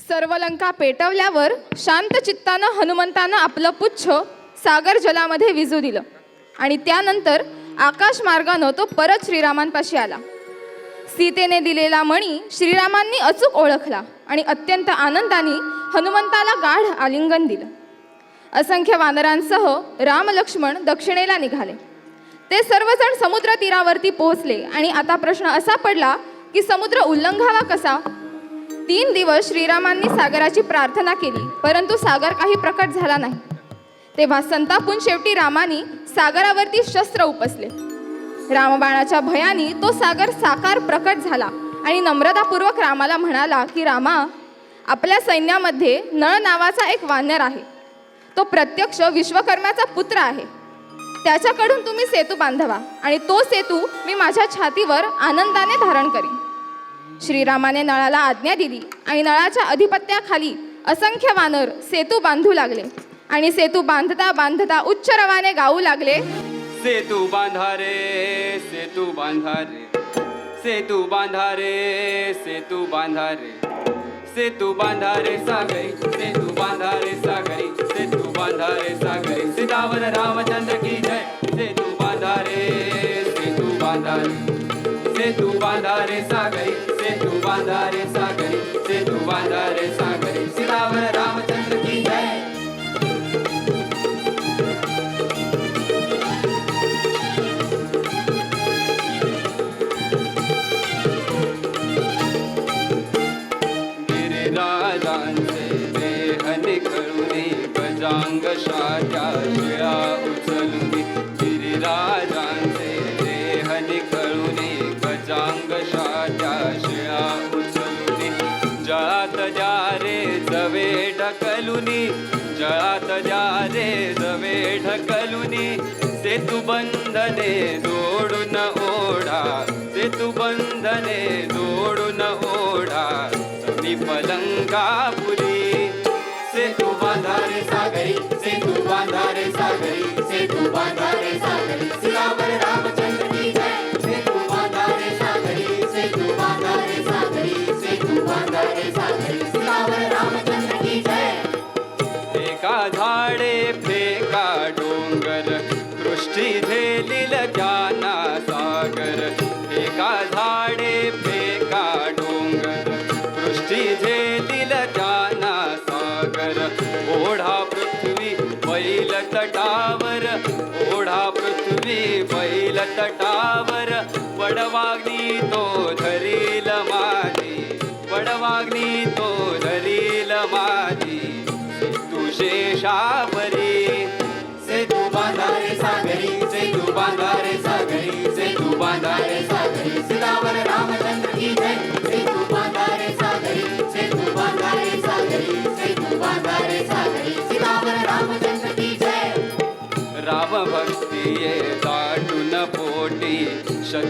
सर्व लंका पेटवल्यावर शांत चित्तानं हनुमंतानं आपलं पुच्छ सागर जलामध्ये विजू दिलं. आणि त्यानंतर आकाश मार्गानं तो परत श्रीरामांपाशी आला. सीतेने दिलेला मणी श्रीरामांनी अचूक ओळखला आणि अत्यंत आनंदाने हनुमंताला गाढ आलिंगन दिलं. असंख्य वानरांसह राम लक्ष्मण दक्षिणेला निघाले. ते सर्वजण समुद्र तीरावरती पोहोचले आणि आता प्रश्न असा पडला की समुद्र उल्लंघावा कसा? तीन दिवस श्रीरामांनी सागराची प्रार्थना केली परंतु सागर काही प्रकट झाला नाही. तेव्हा संतापून शेवटी रामानी सागरावरती शस्त्र उपसले. रामबाणाच्या भयानी तो सागर साकार प्रकट झाला आणि नम्रतापूर्वक रामाला म्हणाला की रामा आपल्या सैन्यामध्ये नळ नावाचा एक वानर आहे. तो प्रत्यक्ष विश्वकर्माचा पुत्र आहे. त्याच्याकडून तुम्ही सेतू बांधवा आणि तो सेतू मी माझ्या छातीवर आनंदाने धारण करीन. श्रीरामाने नळाला आज्ञा दिली आणि नळाच्या अधिपत्याखाली असंख्य वानर सेतू बांधू लागले आणि सेतू बांधता बांधता उच्च रवाने गाऊ लागले सेतू बांधा रे सेतू बांधा रे सेतू बांधा रे सेतू बांधा रे सेतू बांधा रे सागरी सेतू बांधा रे सागरी सेतू बांधा रे सागरी सीतावर रामचंद्र की जय सेतू बांधा रे सेतू बांधा रे सेतू बांधा रे सागरी बांधा रे सागरी सेतू बांधा रे सागरी. सीतावर रामचंद्र की जय. सेतू बंधने जोडून ओढा. सेतू बंधने जोडून ओढा. मी समीप लंकापुरी सेतू बांधारे सागरी सेतू बांधारे सागरी सेतू बांधारे सागरी. सियावर रामचंद्र की जय. सेतू बांधारे सागरी सेतू बांधारे सागरी सेतू बांधारे सागरी. दृष्टी झेलील सागर ओढा पृथ्वी बैल तटावर ओढा पृथ्वी बैल तटावर पडवाग्नी तो धरील माझी पडवाग्नी तो धरील माझी तू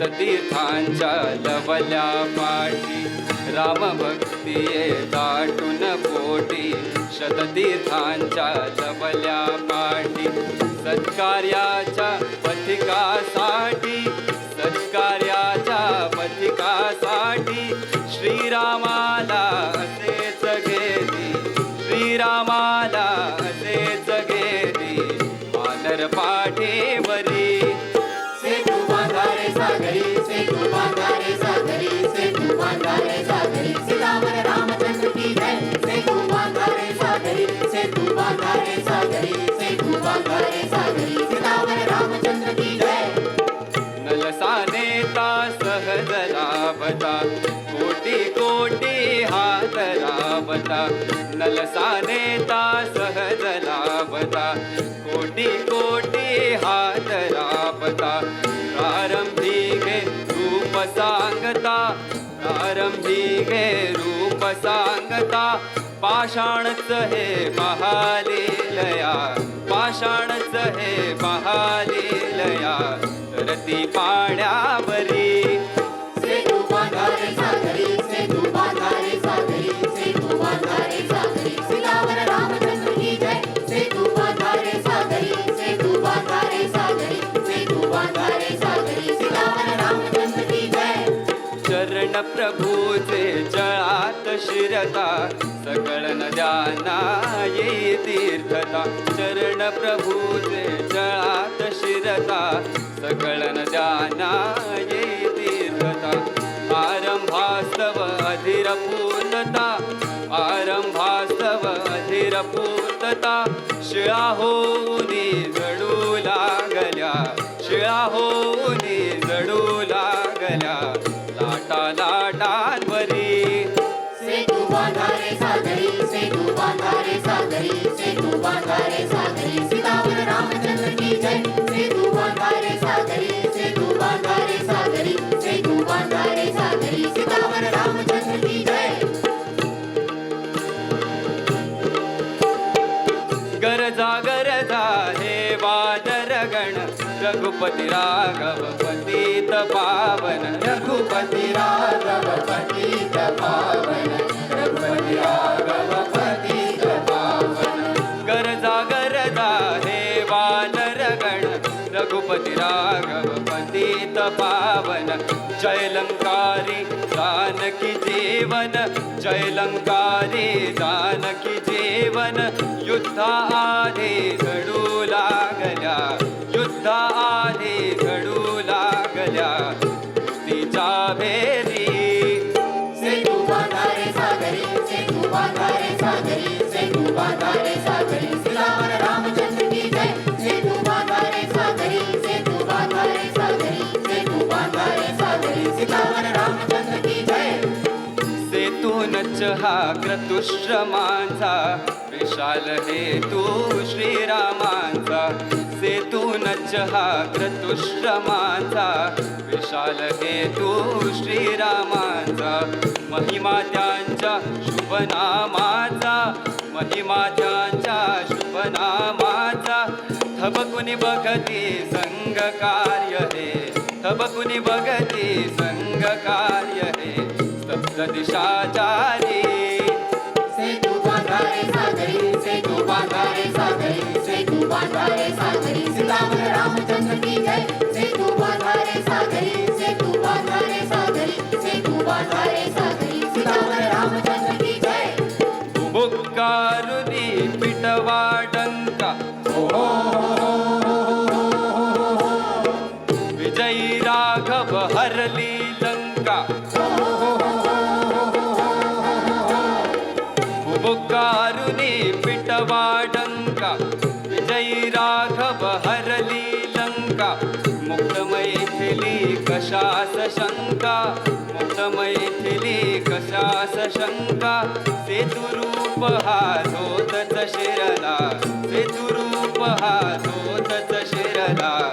तीर्थांच्या लवल्या पाठी. राम भक्ती दाटून पोटी. शततीर्थांच्या लवल्या पाठी. सत्कार्याच्या पथिकासाठी लाभता कोटी कोटी हात नलसा नेता सहज लाभता कोटी कोटी हात लाभता प्रारंभी घे रूप सांगता. प्रारंभी घे रूप सांगता. पाषाणच हे महालीलया. पाषाणच हे महालीलया. तरती पाण्यावरी शिरता सकळ नद्यांना ये तीर्थता. चरण प्रभूचे जळात शिरता सकळ नद्यांना ये तीर्थता. आरंभास्तव अधीर पूर्णता आरंभास्तव अधीर पूर्तता शिळा होऊनी जडू लागल्या शिळा हो हे वादर गण रघुपती राघव पतित पावन। रघुपती राघव पतित पावन रघुपती राघव रघुपति राघव पतित पावन जयलंकारी जानकी जीवन जयलंकारी जानकी जीवन युद्धा आधे घडू लागल्या युद्धा आधे घडू लागल्या. सेतूनच हा क्रतुश्रमांचा विशाल हेतू श्रीरामांचा. सेतूनच हा क्रतुश्रमांचा विशाल हेतू श्रीरामांचा. महिमा त्यांच्या शुभनामाचा महिमा त्यांच्या शुभनामाचा. थबकुनी बघती संघ कार्य हे. थबकुनी बघती संग कार्य हे। सप्त दिशाचारी सेतू बांधारे सागरी सेतू बांधारे सागरी सेतू बांधारे सागरी। सीतावर रामचंद्र की जय। सेतू बांधारे सागरी सेतू बांधारे सागरी सेतू बांधारे सागरी। सीतावर रामचंद्र की जय। बुक्कारुनी पिटवा डंका। सेतुरूप हा धोतच शिरला. सेतुरूप हा धोतच शिरला.